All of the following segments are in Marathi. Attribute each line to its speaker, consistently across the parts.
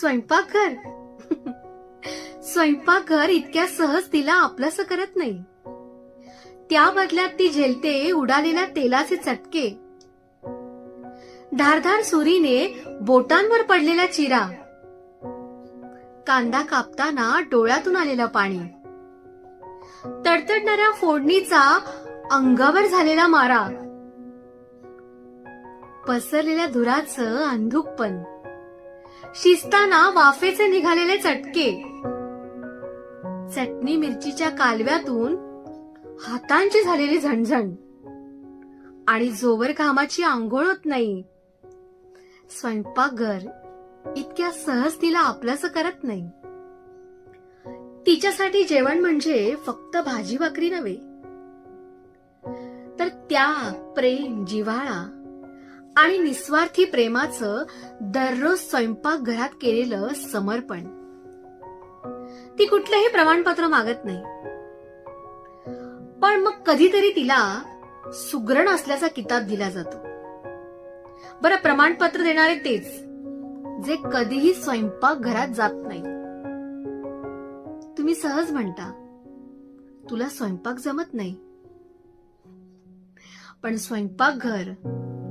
Speaker 1: स्वयंपाकघर. स्वयंपाकघर इतक्या सहज तिला आपलंस करत नाही. त्या बदल्यात ती झेलते उडालेल्या तेलाचे चटके. धारधार सुरीने बोटांवर पडलेला चिरा. कांदा कापताना डोळ्यातून आलेलं पाणी. तडतडणाऱ्या फोडणीचा अंगावर झालेला मारा. पसरलेल्या धुराचं अंधुकपण. शिजताना वाफेचे निघालेले चटके. चटणी मिरचीच्या कालव्यातून हातांची झालेली झणझण. आणि जोवर घामाची आंघोळ होत नाही. स्वयंपाकघर इतक्या सहज तिला आपलंच करत नाही. तिच्यासाठी जेवण म्हणजे फक्त भाजी भाकरी नव्हे. तर त्याग प्रेम जिव्हाळा आणि निस्वार्थी प्रेमाचं दररोज स्वयंपाकघरात केलेलं समर्पण. ती कुठलंही प्रमाणपत्र मागत नाही. पण मग कधीतरी तिला सुग्रण असल्याचा किताब दिला जातो. बरं प्रमाणपत्र देणारे तेच जे कधीही स्वयंपाक घरात जात नाही. तुम्ही सहज म्हणता तुला स्वयंपाक जमत नाही. पण स्वयंपाकघर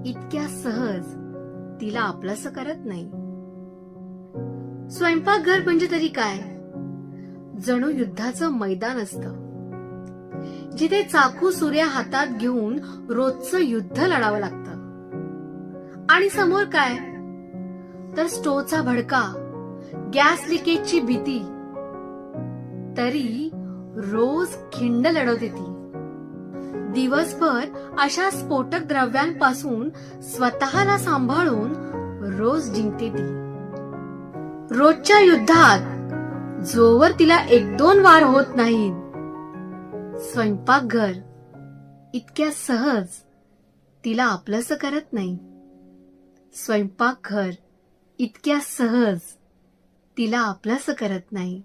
Speaker 1: इतक्या सहज तिला आपलंस करत नाही. स्वयंपाकघर म्हणजे तरी काय? जणू युद्धाचं मैदान असतं. जिथे चाकू सूर्या हातात घेऊन रोजचं युद्ध लढावं लागतं. आणि समोर काय? तर स्टोचा भडका गॅस लिकेजची भीती. तरी रोज खिंड लढवते ती. दिवसभर अशा स्फोटक द्रव्यांपासून स्वतःला सांभाळून रोज जिंकते ती. रोजच्या युद्धात जोवर तिला एक दोन वार होत नाहीत. स्वयंपाकघर इतक्या सहज तिला आपलंस करत नाही. स्वयंपाकघर इतक्या सहज तिला आपलंस करत नाही.